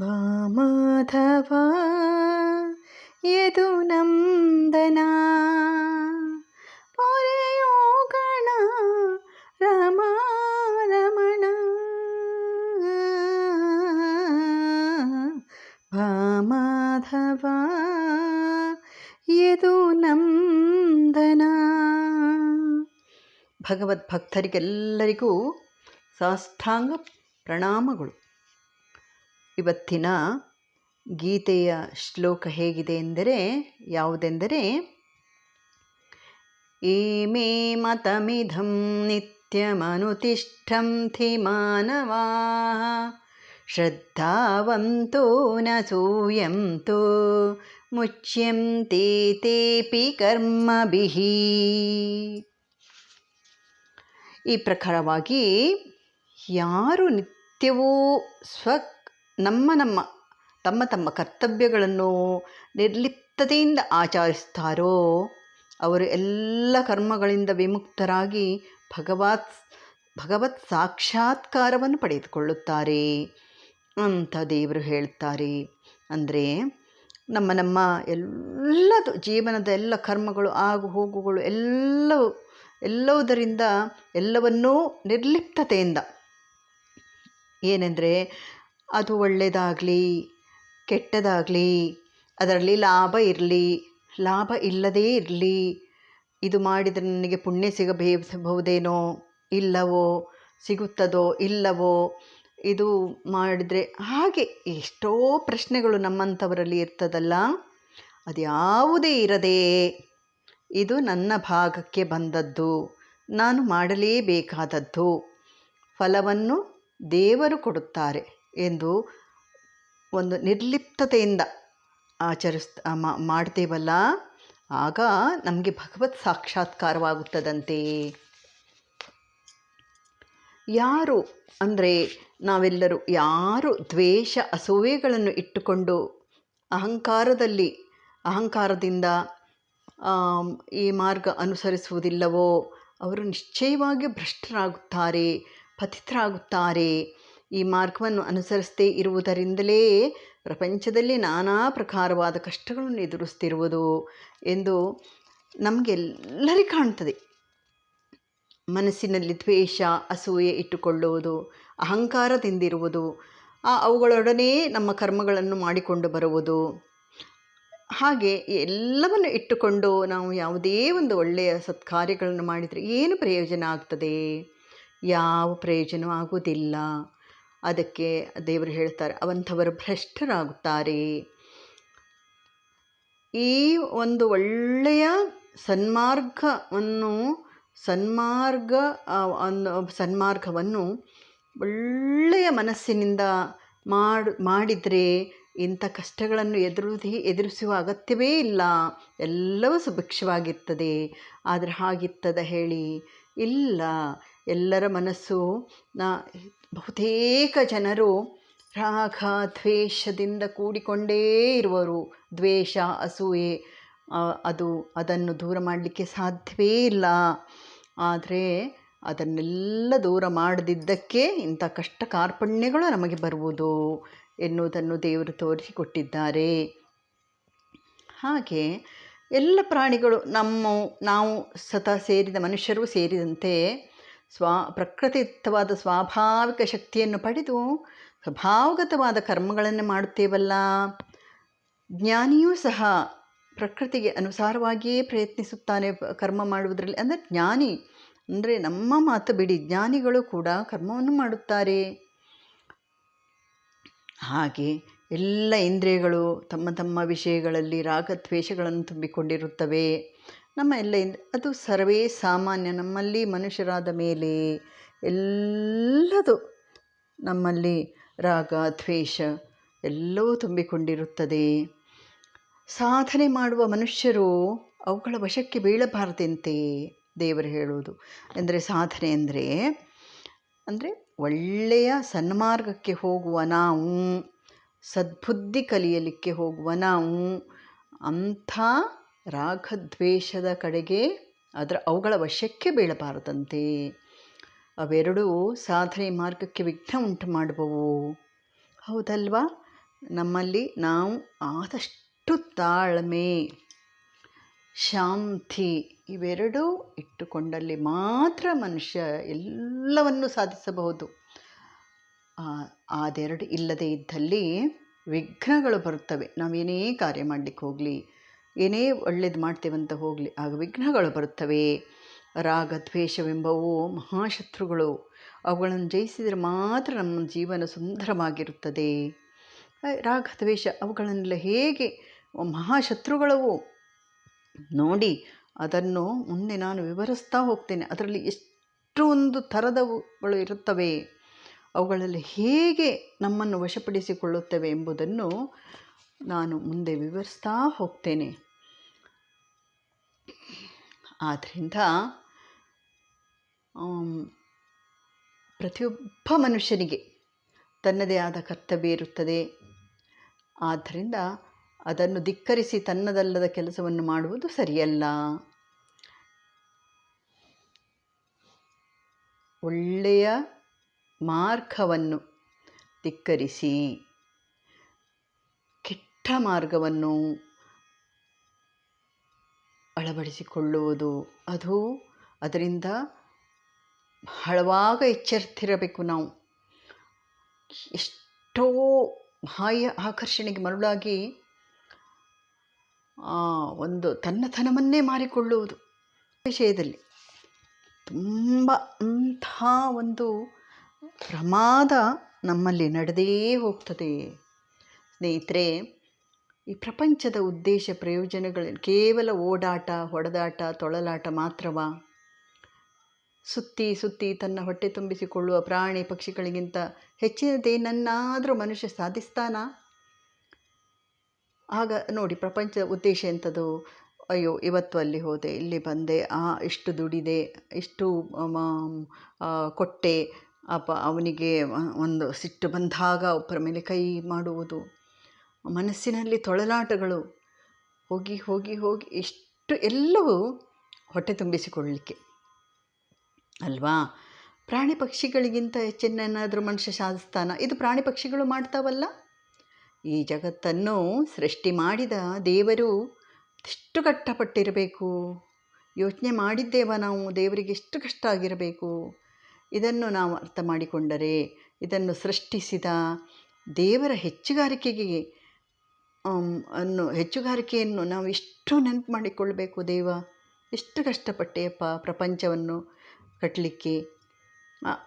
ಭಾಮಾಧವ ಯದು ನಂದನ ಪೊರೆಯೋಗಣ ರಮ ರಮಣ ಭಾಮಾಧವ ಯದು ನಂದನ ಭಗವದ್ಭಕ್ತರಿಗೆಲ್ಲರಿಗೂ ಸಾಷ್ಟಾಂಗ ಪ್ರಣಾಮಗಳು ಇವತ್ತಿನ ಗೀತೆಯ ಶ್ಲೋಕ ಹೇಗಿದೆ ಎಂದರೆ ಯಾವುದೆಂದರೆ ಏಮೇ ಮತಮಿಧಂ ನಿತ್ಯಮನುತಿಷ್ಠಂತಿ ಮಾನವಾ ಶ್ರದ್ಧಾವಂತೋ ನ ಸೂಯಂತೋ, ಮುಚ್ಯಂತೆ ತೇಪಿ ಈ ಪ್ರಕಾರವಾಗಿ ಯಾರು ನಿತ್ಯವೂ ಸ್ವ ನಮ್ಮ ನಮ್ಮ, ತಮ್ಮ ತಮ್ಮ ಕರ್ತವ್ಯಗಳನ್ನು ನಿರ್ಲಿಪ್ತತೆಯಿಂದ ಆಚರಿಸ್ತಾರೋ, ಅವರು ಎಲ್ಲ ಕರ್ಮಗಳಿಂದ ವಿಮುಕ್ತರಾಗಿ ಭಗವತ್ ಭಗವತ್ ಸಾಕ್ಷಾತ್ಕಾರವನ್ನು ಪಡೆದುಕೊಳ್ಳುತ್ತಾರೆ ಅಂತ ದೇವರು ಹೇಳ್ತಾರೆ. ಅಂದರೆ ನಮ್ಮ ನಮ್ಮ ಎಲ್ಲದು ಜೀವನದ ಎಲ್ಲ ಕರ್ಮಗಳು, ಆಗು ಹೋಗುಗಳು ಎಲ್ಲವೂ, ಎಲ್ಲವುದರಿಂದ ಎಲ್ಲವನ್ನೂ ನಿರ್ಲಿಪ್ತತೆಯಿಂದ. ಏನೆಂದರೆ ಅದು ಒಳ್ಳೆಯದಾಗಲಿ ಕೆಟ್ಟದಾಗಲಿ, ಅದರಲ್ಲಿ ಲಾಭ ಇರಲಿ, ಲಾಭ ಇಲ್ಲದೇ ಇರಲಿ, ಇದು ಮಾಡಿದರೆ ನನಗೆ ಪುಣ್ಯ ಸಿಗಬಹುದೇನೋ, ಇಲ್ಲವೋ, ಸಿಗುತ್ತದೋ, ಇಲ್ಲವೋ, ಇದು ಮಾಡಿದರೆ ಹಾಗೆ ಎಷ್ಟೋ ಪ್ರಶ್ನೆಗಳು ನಮ್ಮಂಥವರಲ್ಲಿ ಇರ್ತದಲ್ಲ, ಅದು ಯಾವುದೇ ಇರದೆ ಇದು ನನ್ನ ಭಾಗಕ್ಕೆ ಬಂದದ್ದು, ನಾನು ಮಾಡಲೇಬೇಕಾದದ್ದು, ಫಲವನ್ನು ದೇವರು ಕೊಡುತ್ತಾರೆ. ಎಂದು ಒಂದು ನಿರ್ಲಿಪ್ತತೆಯಿಂದ ಆಚರಿಸ್ ಮಾಡ್ತೇವಲ್ಲ, ಆಗ ನಮಗೆ ಭಗವತ್ ಸಾಕ್ಷಾತ್ಕಾರವಾಗುತ್ತದಂತೆ. ಯಾರು ಅಂದರೆ ನಾವೆಲ್ಲರೂ, ಯಾರು ದ್ವೇಷ ಅಸೂಯೆಗಳನ್ನು ಇಟ್ಟುಕೊಂಡು ಅಹಂಕಾರದಲ್ಲಿ, ಅಹಂಕಾರದಿಂದ ಈ ಮಾರ್ಗ ಅನುಸರಿಸುವುದಿಲ್ಲವೋ, ಅವರು ನಿಶ್ಚಯವಾಗಿ ಭ್ರಷ್ಟರಾಗುತ್ತಾರೆ ಪತಿತರಾಗುತ್ತಾರೆ ಈ ಮಾರ್ಗವನ್ನು ಅನುಸರಿಸದೇ ಇರುವುದರಿಂದಲೇ ಪ್ರಪಂಚದಲ್ಲಿ ನಾನಾ ಪ್ರಕಾರವಾದ ಕಷ್ಟಗಳನ್ನು ಎದುರಿಸ್ತಿರುವುದು ಎಂದು ನಮಗೆಲ್ಲರಿಗೆ ಕಾಣ್ತದೆ. ಮನಸ್ಸಿನಲ್ಲಿ ದ್ವೇಷ, ಅಸೂಯೆ ಇಟ್ಟುಕೊಳ್ಳುವುದು, ಅಹಂಕಾರದಿಂದಿರುವುದು ಅವುಗಳೊಡನೆ ನಮ್ಮ ಕರ್ಮಗಳನ್ನು ಮಾಡಿಕೊಂಡು ಬರುವುದು. ಹಾಗೆ ಎಲ್ಲವನ್ನು ಇಟ್ಟುಕೊಂಡು ನಾವು ಯಾವುದೇ ಒಂದು ಒಳ್ಳೆಯ ಸತ್ಕಾರ್ಯಗಳನ್ನು ಮಾಡಿದರೆ ಏನು ಪ್ರಯೋಜನ ಆಗ್ತದೆ? ಯಾವ ಪ್ರಯೋಜನ ಆಗುವುದಿಲ್ಲ ಅದಕ್ಕೆ ದೇವರು ಹೇಳ್ತಾರೆ, ಅವಂಥವರು ಭ್ರಷ್ಟರಾಗುತ್ತಾರೆ. ಈ ಒಂದು ಒಳ್ಳೆಯ ಸನ್ಮಾರ್ಗವನ್ನು, ಸನ್ಮಾರ್ಗ ಅನ್ನು ಸನ್ಮಾರ್ಗವನ್ನು ಒಳ್ಳೆಯ ಮನಸ್ಸಿನಿಂದ ಮಾಡಿ, ಮಾಡಿದರೆ ಇಂಥ ಕಷ್ಟಗಳನ್ನು ಎದುರುದಿ ಎದುರಿಸುವ ಅಗತ್ಯವೇ ಇಲ್ಲ. ಎಲ್ಲವೂ ಸುಭಿಕ್ಷವಾಗಿರ್ತದೆ. ಆದರೆ ಹಾಗಿತ್ತದ ಹೇಳಿ, ಇಲ್ಲ. ಎಲ್ಲರ ಮನಸ್ಸು ನಾ ಬಹುತೇಕ ಜನರು ರಾಗ ದ್ವೇಷದಿಂದ ಕೂಡಿಕೊಂಡೇ ಇರುವರು. ದ್ವೇಷ, ಅಸೂಯೆ ಅದು ಅದನ್ನು ದೂರ ಮಾಡಲಿಕ್ಕೆ ಸಾಧ್ಯವೇ ಇಲ್ಲ. ಆದರೆ ಅದನ್ನೆಲ್ಲ ದೂರ ಮಾಡದಿದ್ದಕ್ಕೆ ಇಂಥ ಕಷ್ಟ ಕಾರ್ಪಣ್ಯಗಳು ನಮಗೆ ಬರುವುದು ಎನ್ನುವುದನ್ನು ದೇವರು ತೋರಿಸಿಕೊಟ್ಟಿದ್ದಾರೆ. ಹಾಗೆ ಎಲ್ಲ ಪ್ರಾಣಿಗಳು ನಮ್ಮ, ನಾವು ಸತ ಸೇರಿದ ಮನುಷ್ಯರು ಸೇರಿದಂತೆ ಸ್ವಾ, ಪ್ರಕೃತಿಯುಕ್ತವಾದ ಸ್ವಾಭಾವಿಕ ಶಕ್ತಿಯನ್ನು ಪಡೆದು ಸ್ವಭಾವಗತವಾದ ಕರ್ಮಗಳನ್ನು ಮಾಡುತ್ತೇವಲ್ಲ. ಜ್ಞಾನಿಯೂ ಸಹ ಪ್ರಕೃತಿಗೆ ಅನುಸಾರವಾಗಿಯೇ ಪ್ರಯತ್ನಿಸುತ್ತಾನೆ ಕರ್ಮ ಮಾಡುವುದರಲ್ಲಿ. ಅಂದರೆ ಜ್ಞಾನಿ, ಅಂದರೆ ನಮ್ಮ ಮಾತು ಬಿಡಿ, ಜ್ಞಾನಿಗಳು ಕೂಡ ಕರ್ಮವನ್ನು ಮಾಡುತ್ತಾರೆ. ಹಾಗೆ ಎಲ್ಲ ಇಂದ್ರಿಯಗಳು ತಮ್ಮ ತಮ್ಮ ವಿಷಯಗಳಲ್ಲಿ ರಾಗದ್ವೇಷಗಳನ್ನು ತುಂಬಿಕೊಂಡಿರುತ್ತವೆ. ನಮ್ಮ ಎಲ್ಲ ಅದು ಸರ್ವೇ ಸಾಮಾನ್ಯ, ನಮ್ಮಲ್ಲಿ ಮನುಷ್ಯರಾದ ಮೇಲೆ ಎಲ್ಲದು ನಮ್ಮಲ್ಲಿ ರಾಗ, ದ್ವೇಷ ಎಲ್ಲವೂ ತುಂಬಿಕೊಂಡಿರುತ್ತದೆ. ಸಾಧನೆ ಮಾಡುವ ಮನುಷ್ಯರು ಅವುಗಳ ವಶಕ್ಕೆ ಬೀಳಬಾರದಂತೆ ದೇವರು ಹೇಳುವುದು. ಅಂದರೆ ಸಾಧನೆ ಅಂದರೆ ಅಂದರೆ ಒಳ್ಳೆಯ ಸನ್ಮಾರ್ಗಕ್ಕೆ ಹೋಗುವ ನಾವು, ಸದ್ಬುದ್ಧಿ ಕಲಿಯಲಿಕ್ಕೆ ಹೋಗುವ ನಾವು ಅಂಥ ರಾಗದ್ವೇಷದ ಕಡೆಗೆ ಅದರ ಅವುಗಳ ವಶಕ್ಕೆ ಬೀಳಬಾರದಂತೆ. ಅವೆರಡೂ ಸಾಧನೆ ಮಾರ್ಗಕ್ಕೆ ವಿಘ್ನ ಉಂಟು ಮಾಡುವವು ಹೌದಲ್ವಾ? ನಮ್ಮಲ್ಲಿ ನಾವು ಆದಷ್ಟು ತಾಳ್ಮೆ, ಶಾಂತಿ ಇವೆರಡೂ ಇಟ್ಟುಕೊಂಡಲ್ಲಿ ಮಾತ್ರ ಮನುಷ್ಯ ಎಲ್ಲವನ್ನು ಸಾಧಿಸಬಹುದು. ಅದೆರಡು ಇಲ್ಲದೇ ಇದ್ದಲ್ಲಿ ವಿಘ್ನಗಳು ಬರುತ್ತವೆ. ನಾವೇನೇ ಕಾರ್ಯ ಮಾಡಲಿಕ್ಕೆ ಹೋಗಲಿ ಏನೇ ಒಳ್ಳೇದು ಮಾಡ್ತೇವಂತ ಹೋಗಲಿ, ಆಗ ವಿಘ್ನಗಳು ಬರುತ್ತವೆ. ರಾಗ ದ್ವೇಷವೆಂಬವು ಮಹಾಶತ್ರುಗಳು. ಅವುಗಳನ್ನು ಜಯಿಸಿದರೆ ಮಾತ್ರ ನಮ್ಮ ಜೀವನ ಸುಂದರವಾಗಿರುತ್ತದೆ. ರಾಗ ದ್ವೇಷ ಅವುಗಳನ್ನೆಲ್ಲ ಹೇಗೆ ಮಹಾಶತ್ರುಗಳವು? ನೋಡಿ, ಅದನ್ನು ಮುಂದೆ ನಾನು ವಿವರಿಸ್ತಾ ಹೋಗ್ತೇನೆ. ಅದರಲ್ಲಿ ಎಷ್ಟೊಂದು ಥರದವುಗಳು ಇರುತ್ತವೆ. ಅವುಗಳಲ್ಲಿ ಹೇಗೆ ನಮ್ಮನ್ನು ವಶಪಡಿಸಿಕೊಳ್ಳುತ್ತವೆ ಎಂಬುದನ್ನು ನಾನು ಮುಂದೆ ವಿವರಿಸ್ತಾ ಹೋಗ್ತೇನೆ. ಆದ್ದರಿಂದ ಪ್ರತಿಯೊಬ್ಬ ಮನುಷ್ಯನಿಗೆ ತನ್ನದೇ ಆದ ಕರ್ತವ್ಯ ಇರುತ್ತದೆ. ಆದ್ದರಿಂದ ಅದನ್ನು ಧಿಕ್ಕರಿಸಿ ತನ್ನದಲ್ಲದ ಕೆಲಸವನ್ನು ಮಾಡುವುದು ಸರಿಯಲ್ಲ. ಒಳ್ಳೆಯ ಮಾರ್ಗವನ್ನು ಧಿಕ್ಕರಿಸಿ, ಕೆಟ್ಟ ಮಾರ್ಗವನ್ನು ಅಳವಡಿಸಿಕೊಳ್ಳುವುದು. ಅದು ಅದರಿಂದ ಬಹಳವಾಗ ಎಚ್ಚರ್ತಿರಬೇಕು ನಾವು. ಎಷ್ಟೋ ಬಾಹ್ಯ ಆಕರ್ಷಣೆಗೆ ಮರುಳಾಗಿ ಒಂದು ತನ್ನತನವನ್ನೇ ಮಾರಿಕೊಳ್ಳುವುದು. ವಿಷಯದಲ್ಲಿ ತುಂಬ ಅಂಥ ಒಂದು ಪ್ರಮಾದ ನಮ್ಮಲ್ಲಿ ನಡೆದೇ ಹೋಗ್ತದೆ. ಸ್ನೇಹಿತರೆ ಈ ಪ್ರಪಂಚದ ಉದ್ದೇಶ ಪ್ರಯೋಜನಗಳು ಕೇವಲ ಓಡಾಟ, ಹೊಡೆದಾಟ, ತೊಳಲಾಟ ಮಾತ್ರವಾ? ಸುತ್ತಿ ಸುತ್ತಿ ತನ್ನ ಹೊಟ್ಟೆ ತುಂಬಿಸಿಕೊಳ್ಳುವ ಪ್ರಾಣಿ ಪಕ್ಷಿಗಳಿಗಿಂತ ಹೆಚ್ಚಿನದೇನನ್ನಾದರೂ ಮನುಷ್ಯ ಸಾಧಿಸ್ತಾನಾ? ಆಗ ನೋಡಿ ಪ್ರಪಂಚದ ಉದ್ದೇಶ ಎಂಥದ್ದು ಅಯ್ಯೋ, ಇವತ್ತು ಅಲ್ಲಿ ಹೋದೆ, ಇಲ್ಲಿ ಬಂದೆ, ಆ, ಇಷ್ಟು ದುಡಿದೆ, ಇಷ್ಟು ಕೊಟ್ಟೆ ಅಪ್ಪ ಅವನಿಗೆ ಒಂದು ಸಿಟ್ಟು ಬಂದಾಗ, ಒಬ್ಬರ ಮೇಲೆ ಕೈ ಮಾಡುವುದು. ಮನಸ್ಸಿನಲ್ಲಿ ತೊಳಲಾಟಗಳು ಹೋಗಿ ಹೋಗಿ ಹೋಗಿ ಎಷ್ಟು ಎಲ್ಲವೂ ಹೊಟ್ಟೆ ತುಂಬಿಸಿಕೊಳ್ಳಲಿಕ್ಕೆ ಅಲ್ವಾ? ಪ್ರಾಣಿ ಪಕ್ಷಿಗಳಿಗಿಂತ ಹೆಚ್ಚಿನೇನಾದರೂ ಮನುಷ್ಯ ಸಾಧಿಸ್ತಾನ ಇದು ಪ್ರಾಣಿ ಪಕ್ಷಿಗಳು ಮಾಡ್ತಾವಲ್ಲ? ಈ ಜಗತ್ತನ್ನು ಸೃಷ್ಟಿ ಮಾಡಿದ ದೇವರು ಎಷ್ಟು ಕಷ್ಟಪಟ್ಟಿರಬೇಕು? ಯೋಚನೆ ಮಾಡಿದ್ದೇವ ನಾವು? ದೇವರಿಗೆ ಎಷ್ಟು ಕಷ್ಟ ಆಗಿರಬೇಕು? ಇದನ್ನು ನಾವು ಅರ್ಥ ಮಾಡಿಕೊಂಡರೆ, ಇದನ್ನು ಸೃಷ್ಟಿಸಿದ ದೇವರ ಹೆಚ್ಚುಗಾರಿಕೆಗೆ ಅನ್ನು ಹೆಚ್ಚುಗಾರಿಕೆಯನ್ನು ನಾವು ಎಷ್ಟು ನೆನಪು ಮಾಡಿಕೊಳ್ಬೇಕು ದೇವ. ಎಷ್ಟು ಕಷ್ಟಪಟ್ಟೆಯಪ್ಪ ಪ್ರಪಂಚವನ್ನು ಕಟ್ಟಲಿಕ್ಕೆ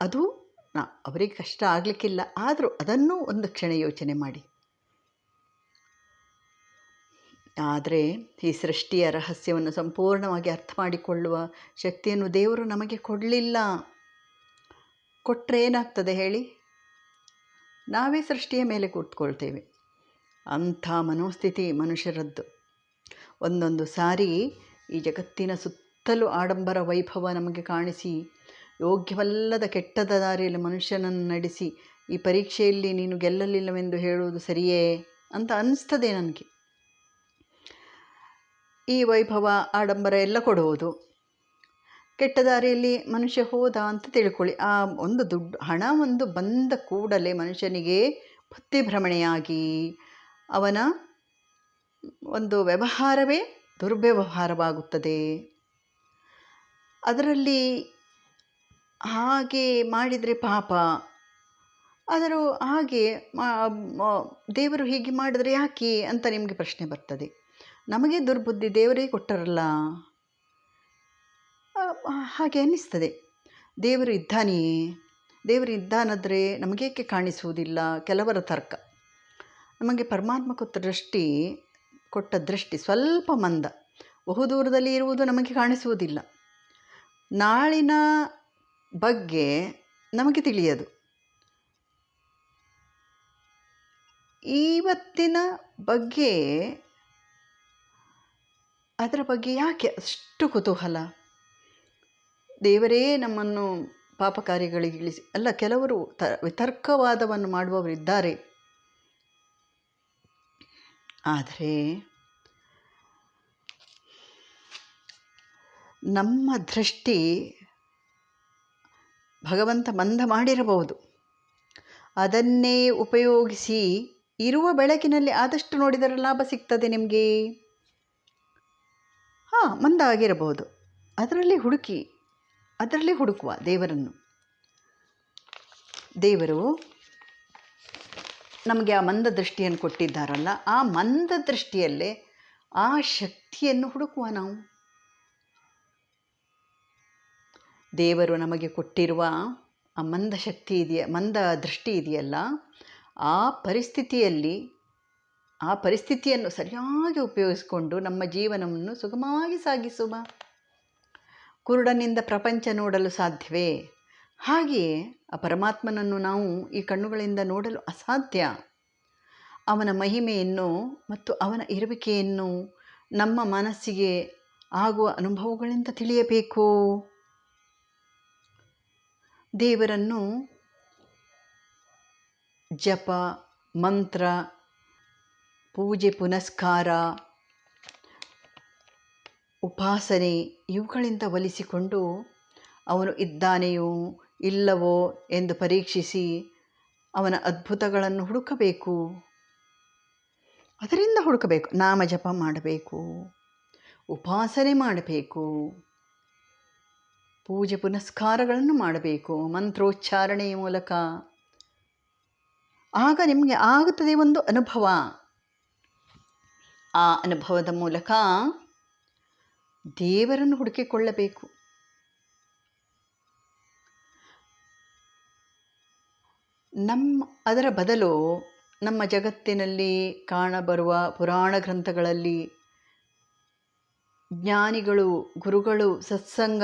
ಅದು ನಾ, ಅವರಿಗೆ ಕಷ್ಟ ಆಗಲಿಕ್ಕಿಲ್ಲ. ಆದರೂ ಅದನ್ನು ಒಂದು ಕ್ಷಣ ಯೋಚನೆ ಮಾಡಿ. ಆದರೆ ಈ ಸೃಷ್ಟಿಯ ರಹಸ್ಯವನ್ನು ಸಂಪೂರ್ಣವಾಗಿ ಅರ್ಥ ಮಾಡಿಕೊಳ್ಳುವ ಶಕ್ತಿಯನ್ನು ದೇವರು ನಮಗೆ ಕೊಡಲಿಲ್ಲ. ಕೊಟ್ಟರೆ ಏನಾಗ್ತದೆ ಹೇಳಿ? ನಾವೇ ಸೃಷ್ಟಿಯ ಮೇಲೆ ಕೂತ್ಕೊಳ್ತೇವೆ. ಅಂಥ ಮನೋಸ್ಥಿತಿ ಮನುಷ್ಯರದ್ದು. ಒಂದೊಂದು ಸಾರಿ ಈ ಜಗತ್ತಿನ ಸುತ್ತಲೂ ಆಡಂಬರ ವೈಭವ ನಮಗೆ ಕಾಣಿಸಿ, ಯೋಗ್ಯವಲ್ಲದ ಕೆಟ್ಟದ ದಾರಿಯಲ್ಲಿ ಮನುಷ್ಯನನ್ನು ನಡೆಸಿ, ಈ ಪರೀಕ್ಷೆಯಲ್ಲಿ ನೀನು ಗೆಲ್ಲಲಿಲ್ಲವೆಂದು ಹೇಳುವುದು ಸರಿಯೇ ಅಂತ ಅನ್ನಿಸ್ತದೆ ನನಗೆ. ಈ ವೈಭವ, ಆಡಂಬರ ಎಲ್ಲ ಕೊಡುವುದು. ಕೆಟ್ಟ ದಾರಿಯಲ್ಲಿ ಮನುಷ್ಯ ಹೋದ ಅಂತ ತಿಳ್ಕೊಳ್ಳಿ. ಆ ಒಂದು ದುಡ್ಡು, ಹಣ ಒಂದು ಬಂದ ಕೂಡಲೇ ಮನುಷ್ಯನಿಗೆ ಬುದ್ಧಿಭ್ರಮಣೆಯಾಗಿ ಅವನ ಒಂದು ವ್ಯವಹಾರವೇ ದುರ್ವ್ಯವಹಾರವಾಗುತ್ತದೆ. ಅದರಲ್ಲಿ ಹಾಗೆ ಮಾಡಿದರೆ ಪಾಪ. ಆದರೂ ಹಾಗೆ ದೇವರು ಹೀಗೆ ಮಾಡಿದರೆ ಯಾಕೆ ಅಂತ ನಿಮಗೆ ಪ್ರಶ್ನೆ ಬರ್ತದೆ. ನಮಗೆ ದುರ್ಬುದ್ಧಿ ದೇವರೇ ಕೊಟ್ಟರಲ್ಲ. ಹಾಗೆ ಅನ್ನಿಸ್ತದೆ. ದೇವರು ಇದ್ದಾನೆಯೇ? ದೇವರು ಇದ್ದಾನಾದರೆ ನಮಗೇಕೆ ಕಾಣಿಸುವುದಿಲ್ಲ? ಕೆಲವರ ತರ್ಕ. ನಮಗೆ ಪರಮಾತ್ಮ ಕೊಟ್ಟ ದೃಷ್ಟಿ ಕೊಟ್ಟ ದೃಷ್ಟಿ ಸ್ವಲ್ಪ ಮಂದ. ಬಹುದೂರದಲ್ಲಿ ಇರುವುದು ನಮಗೆ ಕಾಣಿಸುವುದಿಲ್ಲ. ನಾಳಿನ ಬಗ್ಗೆ ನಮಗೆ ತಿಳಿಯದು. ಇವತ್ತಿನ ಬಗ್ಗೆ ಅದರ ಬಗ್ಗೆ ಯಾಕೆ ಅಷ್ಟು ಕುತೂಹಲ? ದೇವರೇ ನಮ್ಮನ್ನು ಪಾಪ ಕಾರ್ಯಗಳಿಗೆ ಇಳಿಸಿ. ಅಲ್ಲ, ಕೆಲವರು ತ ವಿತರ್ಕವಾದವನ್ನು ಮಾಡುವವರಿದ್ದಾರೆ. ಆದರೆ ನಮ್ಮ ದೃಷ್ಟಿ ಭಗವಂತ ಮಂದ ಮಾಡಿರಬಹುದು. ಅದನ್ನೇ ಉಪಯೋಗಿಸಿ ಇರುವ ಬೆಳಕಿನಲ್ಲಿ ಆದಷ್ಟು ನೋಡಿದರೆ ಲಾಭ ಸಿಗ್ತದೆ ನಿಮಗೆ. ಹಾಂ, ಮಂದ ಆಗಿರಬಹುದು. ಅದರಲ್ಲಿ ಹುಡುಕಿ, ಅದರಲ್ಲಿ ಹುಡುಕುವ ದೇವರನ್ನು. ದೇವರು ನಮಗೆ ಆ ಮಂದ ದೃಷ್ಟಿಯನ್ನು ಕೊಟ್ಟಿದ್ದಾರಲ್ಲ, ಆ ಮಂದ ದೃಷ್ಟಿಯಲ್ಲೇ ಆ ಶಕ್ತಿಯನ್ನು ಹುಡುಕುವ ನಾವು. ದೇವರು ನಮಗೆ ಕೊಟ್ಟಿರುವ ಆ ಮಂದ ಶಕ್ತಿ ಇದೆಯ, ಮಂದ ದೃಷ್ಟಿ ಇದೆಯಲ್ಲ, ಆ ಪರಿಸ್ಥಿತಿಯಲ್ಲಿ, ಆ ಪರಿಸ್ಥಿತಿಯನ್ನು ಸರಿಯಾಗಿ ಉಪಯೋಗಿಸಿಕೊಂಡು ನಮ್ಮ ಜೀವನವನ್ನು ಸುಗಮವಾಗಿ ಸಾಗಿಸುವ. ಕುರುಡನಿಂದ ಪ್ರಪಂಚ ನೋಡಲು ಸಾಧ್ಯವೇ? ಹಾಗೆಯೇ ಆ ಪರಮಾತ್ಮನನ್ನು ನಾವು ಈ ಕಣ್ಣುಗಳಿಂದ ನೋಡಲು ಅಸಾಧ್ಯ. ಅವನ ಮಹಿಮೆಯನ್ನು ಮತ್ತು ಅವನ ಇರುವಿಕೆಯನ್ನು ನಮ್ಮ ಮನಸ್ಸಿಗೆ ಆಗುವ ಅನುಭವಗಳಿಂದ ತಿಳಿಯಬೇಕು. ದೇವರನ್ನು ಜಪ, ಮಂತ್ರ, ಪೂಜೆ, ಪುನಸ್ಕಾರ, ಉಪಾಸನೆ ಇವುಗಳಿಂದ ಒಲಿಸಿಕೊಂಡು ಅವನು ಇದ್ದಾನೆಯೋ ಇಲ್ಲವೋ ಎಂದು ಪರೀಕ್ಷಿಸಿ ಅವನ ಅದ್ಭುತಗಳನ್ನು ಹುಡುಕಬೇಕು. ಅದರಿಂದ ಹುಡುಕಬೇಕು. ನಾಮ ಜಪ ಮಾಡಬೇಕು. ಉಪಾಸನೆ ಮಾಡಬೇಕು. ಪೂಜೆ ಪುನಸ್ಕಾರಗಳನ್ನು ಮಾಡಬೇಕು. ಮಂತ್ರೋಚ್ಚಾರಣೆಯ ಮೂಲಕ. ಆಗ ನಿಮಗೆ ಆಗುತ್ತದೆ ಒಂದು ಅನುಭವ. ಆ ಅನುಭವದ ಮೂಲಕ ದೇವರನ್ನು ಹುಡುಕಿಕೊಳ್ಳಬೇಕು. ನಮ್ಮ ಅದರ ಬದಲು ನಮ್ಮ ಜಗತ್ತಿನಲ್ಲಿ ಕಾಣಬರುವ ಪುರಾಣ ಗ್ರಂಥಗಳಲ್ಲಿ ಜ್ಞಾನಿಗಳು, ಗುರುಗಳು, ಸತ್ಸಂಗ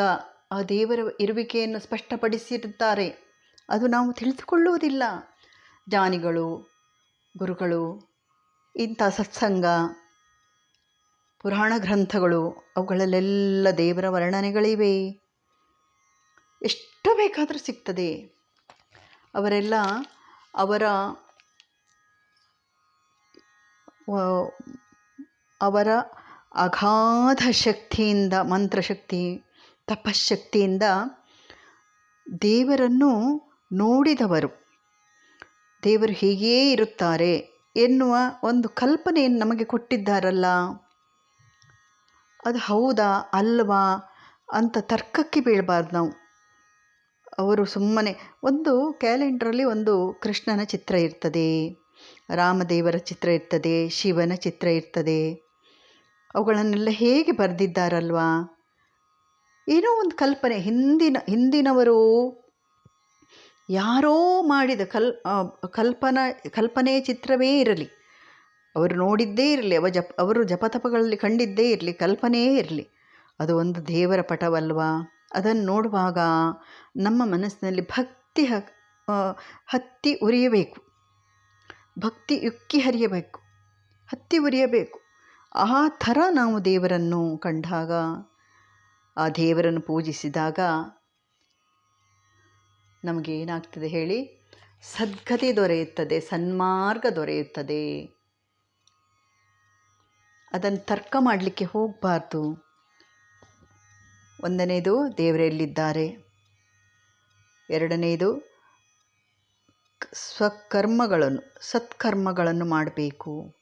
ಆ ದೇವರ ಇರುವಿಕೆಯನ್ನು ಸ್ಪಷ್ಟಪಡಿಸಿರುತ್ತಾರೆ. ಅದು ನಾವು ತಿಳಿದುಕೊಳ್ಳುವುದಿಲ್ಲ. ಜ್ಞಾನಿಗಳು, ಗುರುಗಳು, ಇಂಥ ಸತ್ಸಂಗ, ಪುರಾಣ ಗ್ರಂಥಗಳು, ಅವುಗಳಲ್ಲೆಲ್ಲ ದೇವರ ವರ್ಣನೆಗಳಿವೆ. ಎಷ್ಟು ಬೇಕಾದರೂ ಸಿಗ್ತದೆ. ಅವರೆಲ್ಲ ಅವರ ಅವರ ಅಗಾಧ ಶಕ್ತಿಯಿಂದ, ಮಂತ್ರಶಕ್ತಿ ತಪಶಕ್ತಿಯಿಂದ ದೇವರನ್ನು ನೋಡಿದವರು. ದೇವರು ಹೀಗೇ ಇರುತ್ತಾರೆ ಎನ್ನುವ ಒಂದು ಕಲ್ಪನೆಯನ್ನು ನಮಗೆ ಕೊಟ್ಟಿದ್ದಾರಲ್ಲ. ಅದು ಹೌದಾ ಅಲ್ವಾ ಅಂತ ತರ್ಕಕ್ಕೆ ಬೀಳಬಾರ್ದು ನಾವು. ಅವರು ಸುಮ್ಮನೆ, ಒಂದು ಕ್ಯಾಲೆಂಡ್ರಲ್ಲಿ ಒಂದು ಕೃಷ್ಣನ ಚಿತ್ರ ಇರ್ತದೆ, ರಾಮದೇವರ ಚಿತ್ರ ಇರ್ತದೆ, ಶಿವನ ಚಿತ್ರ ಇರ್ತದೆ. ಅವುಗಳನ್ನೆಲ್ಲ ಹೇಗೆ ಬರೆದಿದ್ದಾರಲ್ವಾ? ಏನೋ ಒಂದು ಕಲ್ಪನೆ, ಹಿಂದಿನ, ಹಿಂದಿನವರು ಯಾರೋ ಮಾಡಿದ ಕಲ್ ಕಲ್ಪನಾ, ಕಲ್ಪನೆ ಚಿತ್ರವೇ ಇರಲಿ. ಅವರು ನೋಡಿದ್ದೇ ಇರಲಿ, ಅವ ಜಪ, ಅವರು ಜಪತಪಗಳಲ್ಲಿ ಕಂಡಿದ್ದೇ ಇರಲಿ, ಕಲ್ಪನೆಯೇ ಇರಲಿ. ಅದು ಒಂದು ದೇವರ ಪಟವಲ್ವಾ? ಅದನ್ನು ನೋಡುವಾಗ ನಮ್ಮ ಮನಸ್ಸಿನಲ್ಲಿ ಭಕ್ತಿ ಹತ್ತಿ ಉರಿಯಬೇಕು. ಭಕ್ತಿ ಯುಕ್ಕಿ ಹರಿಯಬೇಕು. ಹತ್ತಿ ಉರಿಯಬೇಕು. ಆ ಥರ ನಾವು ದೇವರನ್ನು ಕಂಡಾಗ, ಆ ದೇವರನ್ನು ಪೂಜಿಸಿದಾಗ ನಮಗೆ ಏನಾಗ್ತದೆ ಹೇಳಿ? ಸದ್ಗತಿ ದೊರೆಯುತ್ತದೆ, ಸನ್ಮಾರ್ಗ ದೊರೆಯುತ್ತದೆ. ಅದನ್ನು ತರ್ಕ ಮಾಡಲಿಕ್ಕೆ ಹೋಗಬಾರ್ದು. ಒಂದನೇದು ದೇವರೆಲ್ಲಿದ್ದಾರೆ? ಎರಡನೆಯದು ಸ್ವಕರ್ಮಗಳನ್ನು, ಸತ್ಕರ್ಮಗಳನ್ನು ಮಾಡಬೇಕು.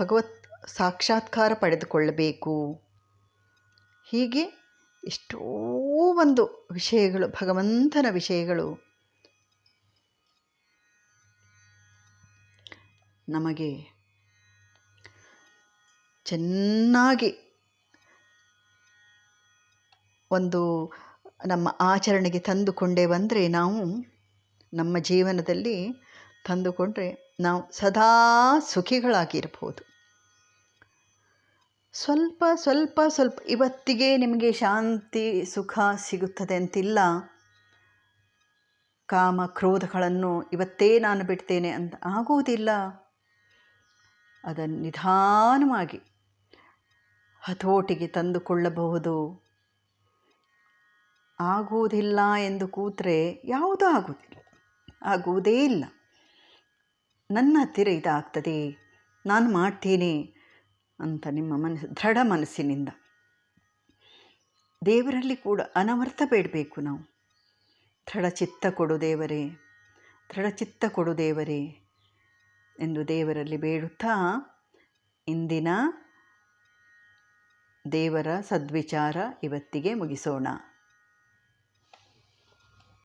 ಭಗವತ್ ಸಾಕ್ಷಾತ್ಕಾರ ಪಡೆದುಕೊಳ್ಳಬೇಕು. ಹೀಗೆ ಎಷ್ಟೋ ಒಂದು ವಿಷಯಗಳು, ಭಗವಂತನ ವಿಷಯಗಳು ನಮಗೆ ಚೆನ್ನಾಗಿ ಒಂದು ನಮ್ಮ ಆಚರಣೆಗೆ ತಂದುಕೊಂಡೇ ಬಂದರೆ ನಾವು ನಮ್ಮ ಜೀವನದಲ್ಲಿ ತಂದುಕೊಂಡ್ರೆ ನಾವು ಸದಾ ಸುಖಿಗಳಾಗಿರ್ಬೋದು. ಸ್ವಲ್ಪ ಸ್ವಲ್ಪ ಸ್ವಲ್ಪ ಇವತ್ತಿಗೆ ನಿಮಗೆ ಶಾಂತಿ, ಸುಖ ಸಿಗುತ್ತದೆ ಅಂತಿಲ್ಲ. ಕಾಮ ಕ್ರೋಧಗಳನ್ನು ಇವತ್ತೇ ನಾನು ಬಿಡ್ತೇನೆ ಅಂತ ಆಗುವುದಿಲ್ಲ. ಅದನ್ನು ನಿಧಾನವಾಗಿ ಹತೋಟಿಗೆ ತಂದುಕೊಳ್ಳಬಹುದು. ಆಗುವುದಿಲ್ಲ ಎಂದು ಕೂತ್ರೆ ಯಾವುದೂ ಆಗುವುದಿಲ್ಲ. ಆಗುವುದೇ ಇಲ್ಲ. ನನ್ನ ಹತ್ತಿರ ಇದಾಗ್ತದೆ. ನಾನು ಮಾಡ್ತೀನಿ ಅಂತ ನಿಮ್ಮ ಮನಸ್ಸು, ದೃಢ ಮನಸ್ಸಿನಿಂದ. ದೇವರಲ್ಲಿ ಕೂಡ ಅನವರ್ಥ ಬೇಡಬೇಕು ನಾವು. ದೃಢ ಚಿತ್ತ ಕೊಡು ದೇವರೇ. ದೃಢ ಚಿತ್ತ ಕೊಡು ದೇವರೇ ಎಂದು ದೇವರಲ್ಲಿ ಬೇಡುತ್ತಾ ಇಂದಿನ ದೇವರ ಸದ್ವಿಚಾರ ಇವತ್ತಿಗೆ ಮುಗಿಸೋಣ.